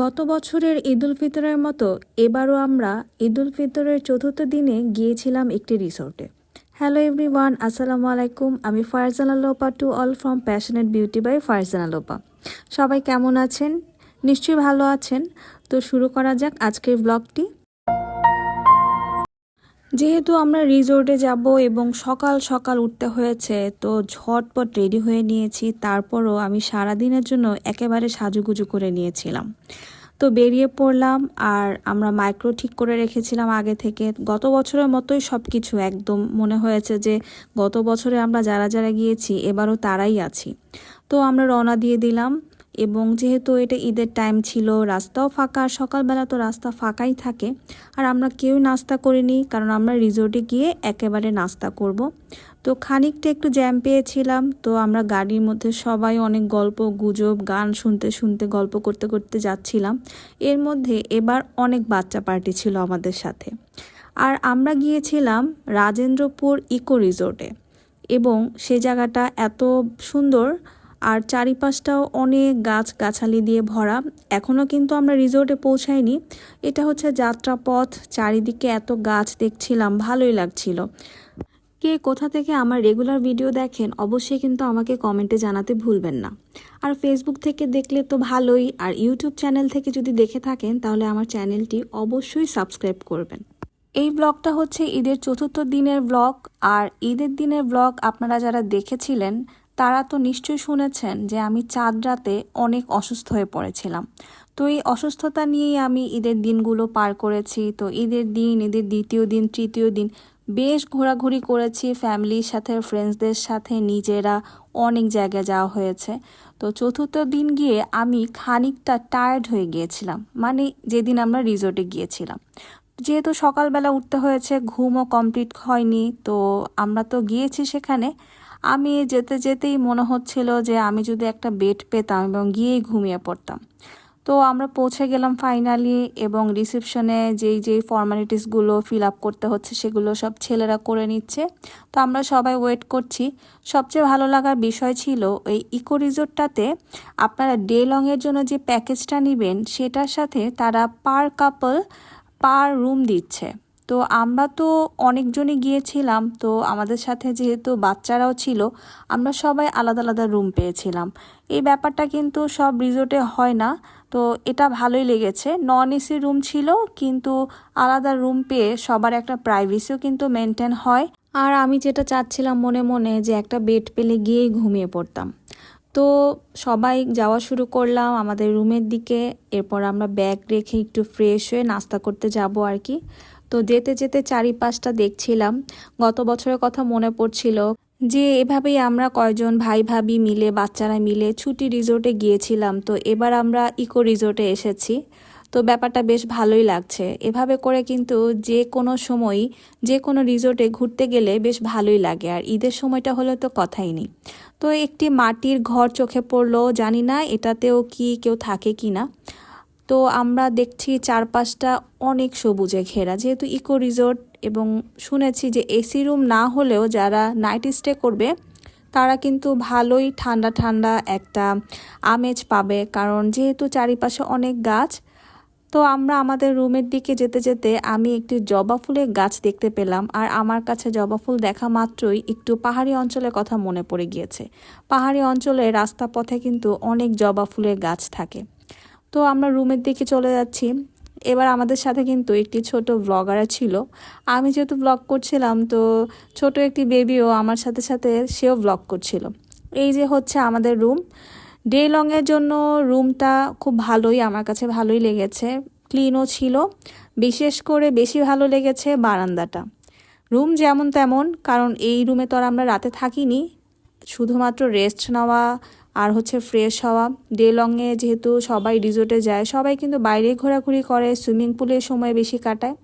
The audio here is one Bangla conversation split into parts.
গত বছরের ঈদ উল ফিতরের মতো এবারও আমরা ঈদ উল ফিতরের চতুর্থ দিনে গিয়েছিলাম একটি রিসোর্টে। হ্যালো এভরি ওয়ান আসসালামু আলাইকুম। আমি Farzana Lopa to all from passionate beauty by Farzana Lopa. সবাই কেমন আছেন? নিশ্চয়ই ভালো আছেন। তো শুরু করা যাক আজকের ব্লগটি। যেহেতু আমরা রিসোর্টে যাব এবং সকাল সকাল উঠতে হয়েছে, তো ঝটপট রেডি হয়ে নিয়েছি। তারপরও আমি সারা দিনের জন্য একেবারে সাজুগুজু করে নিয়েছিলাম। তো বেরিয়ে পড়লাম আর আমরা মাইক্রো ঠিক করে রেখেছিলাম আগে থেকে। গত বছরের মতোই সব কিছু একদম মনে হয়েছে যে গত বছরে আমরা যারা যারা গিয়েছি, এবারও তারাই আছি। তো আমরা রওনা দিয়ে দিলাম। এবং যেহেতু এটা ঈদের টাইম ছিল, রাস্তাও ফাঁকা, আর সকালবেলা তো রাস্তা ফাঁকাই থাকে, আর আমরা কেউ নাস্তা করিনি, কারণ আমরা রিসোর্টে গিয়ে একেবারে নাস্তা করব। তো খানিকটা একটু জ্যাম পেয়েছিলাম, তো আমরা গাড়ির মধ্যে সবাই অনেক গল্প, গুজব, গান শুনতে শুনতে, গল্প করতে করতে যাচ্ছিলাম। এর মধ্যে এবার অনেক বাচ্চা পার্টি ছিল আমাদের সাথে। আর আমরা গিয়েছিলাম রাজেন্দ্রপুর ইকো রিসোর্টে এবং সে জায়গাটা এত সুন্দর আর চারিপাশটাও অনেক গাছ গাছালি দিয়ে ভরা। এখনও কিন্তু আমরা রিসোর্টে পৌঁছাইনি। এটা হচ্ছে যাত্রাপথ। চারিদিকে এত গাছ দেখছিলাম, ভালোই লাগছিল। কে কোথা থেকে আমার রেগুলার ভিডিও দেখেন, অবশ্যই কিন্তু আমাকে কমেন্টে জানাতে ভুলবেন না। আর ফেসবুক থেকে দেখলে তো ভালোই, আর ইউটিউব চ্যানেল থেকে যদি দেখে থাকেন, তাহলে আমার চ্যানেলটি অবশ্যই সাবস্ক্রাইব করবেন। এই ব্লগটা হচ্ছে ঈদের চতুর্থ দিনের ব্লগ। আর ঈদের দিনের ব্লগ আপনারা যারা দেখেছিলেন তারা তো নিশ্চয়ই শুনেছেন যে আমি চাঁদ রাতে অনেক অসুস্থ হয়ে পড়েছিলাম। তো এই অসুস্থতা নিয়েই আমি ঈদের দিনগুলো পার করেছি। তো ঈদের দিন, ঈদের দ্বিতীয় দিন, তৃতীয় দিন বেশ ঘোরাঘুরি করেছি। ফ্যামিলির সাথে ফ্রেন্ডসদের সাথে, নিজেরা অনেক জায়গায় যাওয়া হয়েছে। তো চতুর্থ দিন গিয়ে আমি খানিকটা টায়ার্ড হয়ে গিয়েছিলাম। মানে যেদিন আমরা রিসোর্টে গিয়েছিলাম। যেহেতু সকালবেলা উঠতে হয়েছে, ঘুমও কমপ্লিট হয়নি, তো আমরা তো গিয়েছি সেখানে। আমি যেতে যেতেই মনে হচ্ছিল যে আমি যদি একটা বেড পেতাম এবং গিয়েই ঘুমিয়ে পড়তাম। তো আমরা পৌঁছে গেলাম ফাইনালি এবং রিসেপশনে যেই যেই ফর্মালিটিসগুলো ফিল আপ করতে হচ্ছে সেগুলো সব ছেলেরা করে নিচ্ছে। তো আমরা সবাই ওয়েট করছি। সবচেয়ে ভালো লাগার বিষয় ছিল ওই ইকো রিসোর্টটাতে আপনারা ডে লংয়ের জন্য যে প্যাকেজটা নেবেন সেটার সাথে তারা পার কাপল পার রুম দিচ্ছে। তো আমরা তো অনেকজনই গিয়েছিলাম, তো আমাদের সাথে যেহেতু বাচ্চারাও ছিল, আমরা সবাই আলাদা আলাদা রুম পেয়েছিলাম। এই ব্যাপারটা কিন্তু সব রিসোর্টে হয় না, তো এটা ভালোই লেগেছে। নন এসি রুম ছিল, কিন্তু আলাদা রুম পেয়ে সবার একটা প্রাইভেসিও কিন্তু মেনটেন হয়। আর আমি যেটা চাচ্ছিলাম মনে মনে যে একটা বেড পেলে গিয়েই ঘুমিয়ে পড়তাম। তো সবাই যাওয়া শুরু করলাম আমাদের রুমের দিকে। এরপর আমরা ব্যাগ রেখে একটু ফ্রেশ হয়ে নাস্তা করতে যাব আর কি। তো যেতে যেতে চারিপাশটা দেখছিলাম। গত বছরের কথা মনে পড়ছিল যে এভাবেই আমরা কয়জন ভাই ভাবি মিলে, বাচ্চারা মিলে ছুটি রিসোর্টে গিয়েছিলাম। তো এবার আমরা ইকো রিসোর্টে এসেছি। তো ব্যাপারটা বেশ ভালোই লাগছে। এভাবে করে কিন্তু যে কোনো সময়ই, যে কোনো রিসোর্টে ঘুরতে গেলে বেশ ভালোই লাগে। আর ঈদের সময়টা হলে তো কথাই নেই। তো একটি মাটির ঘর চোখে পড়ল, জানি না এটাতেও কি কেউ থাকে কি না। তো আমরা দেখছি চারপাশটা অনেক সবুজে ঘেরা। যেহেতু ইকো রিসোর্ট এবং শুনেছি যে এসি রুম না হলেও যারা নাইট স্টে করবে, তারা কিন্তু ভালোই ঠান্ডা ঠান্ডা একটা আমেজ পাবে। কারণ যেহেতু চারিপাশে অনেক গাছ তো আমরা আমাদের রুমের দিকে যেতে যেতে আমি একটি জবা ফুলের গাছ দেখতে পেলাম আর আমার কাছে জবা ফুল দেখা মাত্রই একটু পাহাড়ি অঞ্চলের কথা মনে পড়ে গিয়েছে। পাহাড়ি অঞ্চলে রাস্তা পথে কিন্তু অনেক জবা ফুলের গাছ থাকে। তো আমরা রুমের দিকে চলে যাচ্ছি। এবার আমাদের সাথে কিন্তু একটি ছোট ব্লগার ছিল। আমি যেহেতু ব্লগ করছিলাম, তো ছোট একটি বেবিও আমার সাথে সাথে সেও ব্লগ করছিল। এই যে হচ্ছে আমাদের রুম ডে লংয়ের জন্য রুমটা খুব ভালোই, আমার কাছে ভালোই লেগেছে। ক্লিনও ছিল। বিশেষ করে বেশি ভালো লেগেছে বারান্দাটা। রুম যেমন তেমন, কারণ এই রুমে তো আর আমরা রাতে থাকিনি। শুধুমাত্র রেস্ট নেওয়া আর হচ্ছে ফ্রেশ হওয়া। ডে লংয়ে যেহেতু সবাই রিসোর্টে যায়, সবাই কিন্তু বাইরে ঘোরাঘুরি করে সুইমিং পুলের সময় বেশি কাটায়।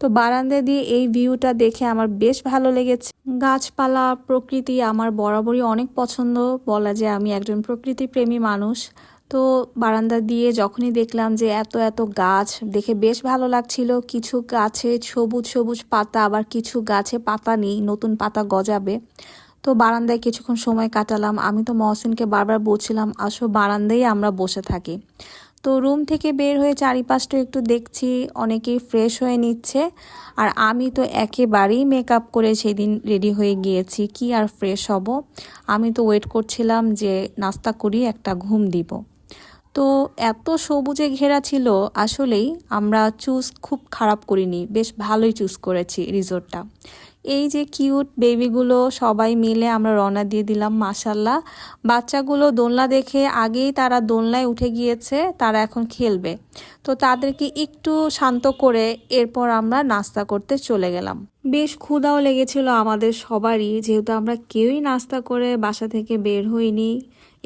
তো বারান্দা দিয়ে এই ভিউটা দেখে আমার বেশ ভালো লেগেছে। গাছপালা, প্রকৃতি আমার বরাবরই অনেক পছন্দ। বলা যায় আমি একজন প্রকৃতি প্রেমী মানুষ। তো বারান্দা দিয়ে যখনই দেখলাম যে এত এত গাছ, দেখে বেশ ভালো লাগছিল। কিছু গাছে সবুজ সবুজ পাতা, আবার কিছু গাছে পাতা নেই, নতুন পাতা গজাবে। তো বারান্দায় কিছুক্ষণ সময় কাটালাম। আমি তো মহসিনকে বারবার বলছিলাম, আসো বারান্দায় আমরা বসে থাকি। তো রুম থেকে বের হয়ে চারিপাশটা একটু দেখছি, অনেকেই ফ্রেশ হয়ে নিচ্ছে। আর আমি তো একেবারেই মেকআপ করে সেদিন রেডি হয়ে গিয়েছি, কি আর ফ্রেশ হব? আমি তো ওয়েট করছিলাম যে নাস্তা করি, একটা ঘুম দিব। তো এত সবুজে ঘেরা ছিল, আসলেই আমরা চুজ খুব খারাপ করিনি। বেশ ভালোই চুজ করেছি রিসোর্টটা এই যে কিউট বেবিগুলো সবাই মিলে আমরা রওনা দিয়ে দিলাম মাসাল্লাহ বাচ্চাগুলো দোলনা দেখে আগেই তারা দোলনায় উঠে গিয়েছে, তারা এখন খেলবে। তো তাদেরকে একটু শান্ত করে এরপর আমরা নাস্তা করতে চলে গেলাম। বেশ ক্ষুধাও লেগেছিল আমাদের সবারই, যেহেতু আমরা কেউই নাস্তা করে বাসা থেকে বের হইনি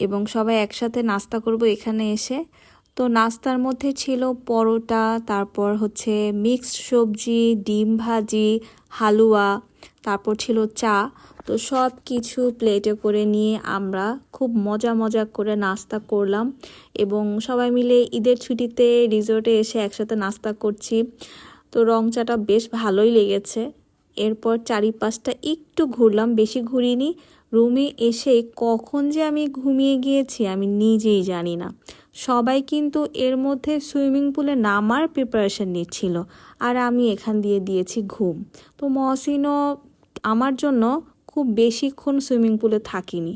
এবং সবাই একসাথে নাস্তা করব এখানে এসে। তো নাস্তার মধ্যে ছিল পরোটা, তারপর হচ্ছে মিক্সড সবজি, ডিম ভাজি, হালুয়া তারপর ছিল চা। তো সব কিছু প্লেটে করে নিয়ে আমরা খুব মজা মজা করে নাস্তা করলাম এবং সবাই মিলে ঈদের ছুটিতে রিসোর্টে এসে একসাথে নাস্তা করছি। তো রং চাটা বেশ ভালোই লেগেছে। এরপর চারিপাশটা একটু ঘুরলাম, বেশি ঘুরিনি। রুমে এসে কখন যে আমি ঘুমিয়ে গিয়েছি আমি নিজেই জানি না। সবাই কিন্তু এর মধ্যে সুইমিং পুলে নামার প্রিপারেশন নিচ্ছিল। আর আমি এখান দিয়ে দিয়েছি ঘুম। তো মহসিনও আমার জন্য খুব বেশিক্ষণ সুইমিং পুলে থাকিনি।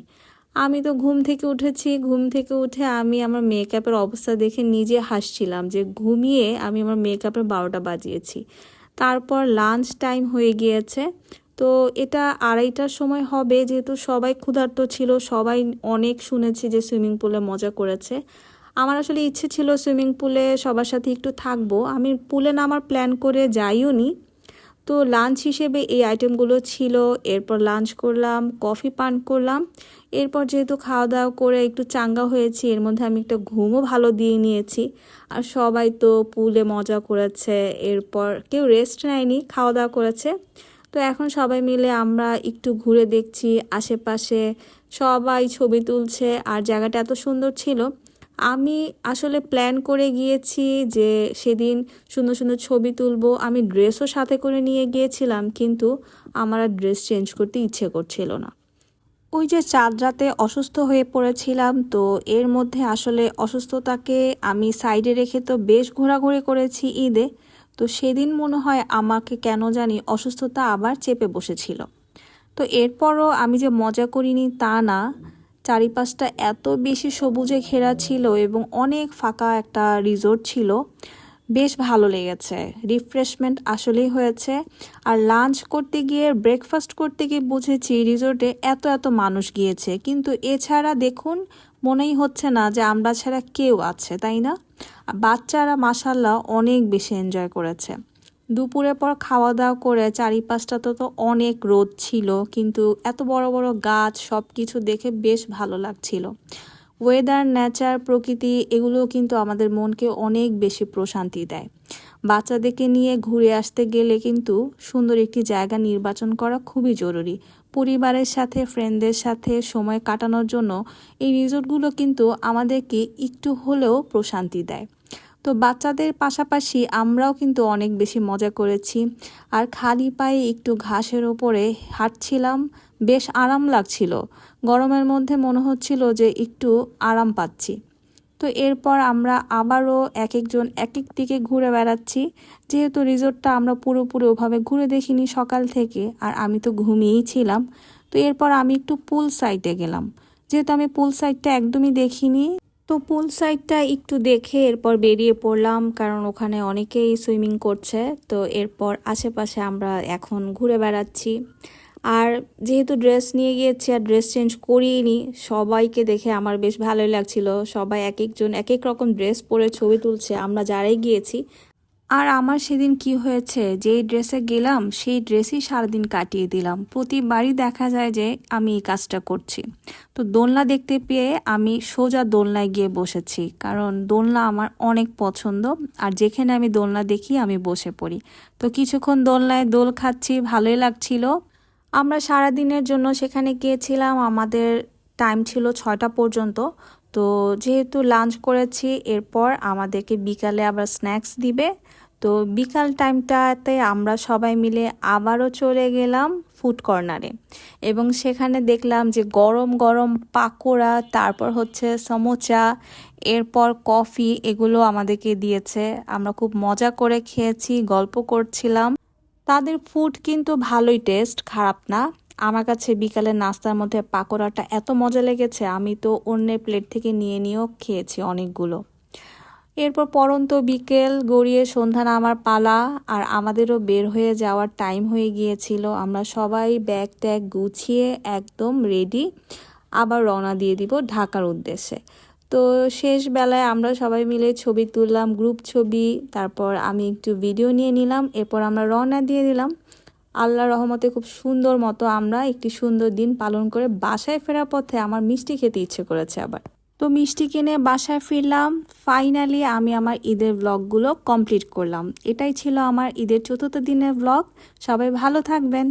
আমি তো ঘুম থেকে উঠেছি। ঘুম থেকে উঠে আমি আমার মেকআপের অবস্থা দেখে নিজে হাসছিলাম যে ঘুমিয়ে আমি আমার মেকআপের বারোটা বাজিয়েছি। তারপর লাঞ্চ টাইম হয়ে গিয়েছে। তো এটা আড়াইটার সময় হবে। যেহেতু সবাই ক্ষুধার্ত ছিল, সবাই অনেক শুনেছি যে সুইমিং পুলে মজা করেছে। আমার আসলে ইচ্ছে ছিল সুইমিং পুলে সবার সাথে একটু থাকব। আমি পুলে নামার প্ল্যান করে যাইও নি তো লাঞ্চ হিসেবে এই আইটেমগুলো ছিল। এরপর লাঞ্চ করলাম, কফি পান করলাম। এরপর যেহেতু খাওয়া দাওয়া করে একটু চাঙ্গা হয়েছি, এর মধ্যে আমি একটা ঘুমও ভালো দিয়ে নিয়েছি। আর সবাই তো পুলে মজা করেছে, এরপর কেউ রেস্ট নেয়নি খাওয়া দাওয়া করেছে। তো এখন সবাই মিলে আমরা একটু ঘুরে দেখছি আশেপাশে। সবাই ছবি তুলছে, আর জায়গাটা এত সুন্দর ছিল আমি আসলে প্ল্যান করে গিয়েছি যে সেদিন সুন্দর সুন্দর ছবি তুলবো। আমি ড্রেসও সাথে করে নিয়ে গিয়েছিলাম, কিন্তু আমার আর ড্রেস চেঞ্জ করতে ইচ্ছে করছিল না। ওই যে চাঁদ রাতে অসুস্থ হয়ে পড়েছিলাম, তো এর মধ্যে আসলে অসুস্থতাকে আমি সাইডে রেখে তো বেশ ঘোরাঘুরি করেছি ঈদে। তো সেদিন মনে হয় আমাকে কেন জানি অসুস্থতা আবার চেপে বসেছিল। তো এরপরও আমি যে মজা করিনি তা না চারিপাশটা এত বেশি সবুজে ঘেরা ছিল এবং অনেক ফাঁকা একটা রিসোর্ট ছিল। বেশ ভালো লেগেছে। রিফ্রেশমেন্ট আসলেই হয়েছে। আর লাঞ্চ করতে গিয়ে, ব্রেকফাস্ট করতে গিয়ে বুঝেছি রিসোর্টে এত এত মানুষ গিয়েছে। কিন্তু এছাড়া দেখুন, মনেই হচ্ছে না যে আমরা ছাড়া কেউ আছে, তাই না? বাচ্চারা মাসাল্লাহ অনেক বেশি এনজয় করেছে। দুপুরের পর খাওয়া দাওয়া করে চারিপাশটা তো তো অনেক রোদ ছিল, কিন্তু এত বড় বড় গাছ সব কিছু দেখে বেশ ভালো লাগছিল। ওয়েদার নেচার প্রকৃতি, এগুলো কিন্তু আমাদের মনকে অনেক বেশি প্রশান্তি দেয়। বাচ্চাদেরকে নিয়ে ঘুরে আসতে গেলে কিন্তু সুন্দর একটি জায়গা নির্বাচন করা খুবই জরুরি। পরিবারের সাথে ফ্রেন্ডদের সাথে সময় কাটানোর জন্য এই রিসোর্টগুলো কিন্তু আমাদেরকে একটু হলেও প্রশান্তি দেয়। তো বাচ্চাদের পাশাপাশি আমরাও কিন্তু অনেক বেশি মজা করেছি। আর খালি পায়ে একটু ঘাসের ওপরে হাঁটছিলাম, বেশ আরাম লাগছিল। গরমের মধ্যে মনে হচ্ছিল যে একটু আরাম পাচ্ছি। তো এরপর আমরা আবারও এক একজন এক এক দিকে ঘুরে বেড়াচ্ছি। যেহেতু রিসোর্টটা আমরা পুরোপুরি ওভাবে ঘুরে দেখিনি সকাল থেকে, আর আমি তো ঘুমিয়েই ছিলাম। তো এরপর আমি একটু পুল সাইডে গেলাম। যেহেতু আমি পুল সাইডটা একদমই দেখিনি তো পুল সাইডটা একটু দেখে এরপর বেরিয়ে পড়লাম, কারণ ওখানে অনেকেই সুইমিং করছে। তো এরপর আশেপাশে আমরা এখন ঘুরে বেড়াচ্ছি। আর যেহেতু ড্রেস নিয়ে গিয়েছি আর ড্রেস চেঞ্জ করিনি সবাইকে দেখে আমার বেশ ভালোই লাগছিল। সবাই এক একজন এক এক রকম ড্রেস পরে ছবি তুলছে। আমরা যারাই গিয়েছি আর আমার সেদিন কি হয়েছে? যেই ড্রেসে গেলাম, সেই ড্রেসই সারাদিন কাটিয়ে দিলাম। প্রতিবারই দেখা যায় যে আমি এই কাজটা করছি। তো দোলনা দেখতে পেয়ে আমি সোজা দোলনায় গিয়ে বসেছি। কারণ দোলনা আমার অনেক পছন্দ, আর যেখানে আমি দোলনা দেখি, আমি বসে পড়ি। তো কিছুক্ষণ দোলনায় দোল খাচ্ছি, ভালোই লাগছিল। আমরা সারা দিনের জন্য সেখানে গিয়েছিলাম। আমাদের টাইম ছিল ছয়টা পর্যন্ত। তো যেহেতু লাঞ্চ করেছি, এরপর আমাদেরকে বিকালে আবার স্ন্যাক্স দিবে। তো বিকাল টাইমটাতে আমরা সবাই মিলে আবারও চলে গেলাম ফুড কর্নারে এবং সেখানে দেখলাম যে গরম গরম পাকোড়া, তারপর হচ্ছে সমোচা, এরপর কফি এগুলো আমাদেরকে দিয়েছে। আমরা খুব মজা করে খেয়েছি, গল্প করছিলাম। তাদের ফুড কিন্তু ভালোই টেস্ট খারাপ না। আমার কাছে বিকালের নাস্তার মধ্যে পাকোড়াটা এত মজা লেগেছে, আমি তো অন্যের প্লেট থেকে নিয়ে নিয়েও খেয়েছি অনেকগুলো। এরপর পরন্ত বিকেল, গড়িয়ে সন্ধ্যা নামার পালা আর আমাদেরও বের হয়ে যাওয়ার টাইম হয়ে গিয়েছিল। আমরা সবাই ব্যাগ ট্যাগ গুছিয়ে একদম রেডি আবার রওনা দিয়ে দিব ঢাকার উদ্দেশ্যে। তো শেষ বেলায় আমরা সবাই মিলে ছবি তুললাম গ্রুপ ছবি, তারপর আমি একটু ভিডিও নিয়ে নিলাম, এরপর আমরা রওনা দিয়ে দিলাম। আল্লাহ রহমতে খুব সুন্দর মতো আমরা একটি সুন্দর দিন পালন করে বাসায় ফেরার পথে আমার মিষ্টি খেতে ইচ্ছে করেছে আবার। তো মিষ্টি কিনে বাসায় ফিরলাম ফাইনালি আমি আমার ঈদের ব্লগগুলো কমপ্লিট করলাম। এটাই ছিল আমার ঈদের চতুর্থ দিনের ব্লগ সবাই ভালো থাকবেন।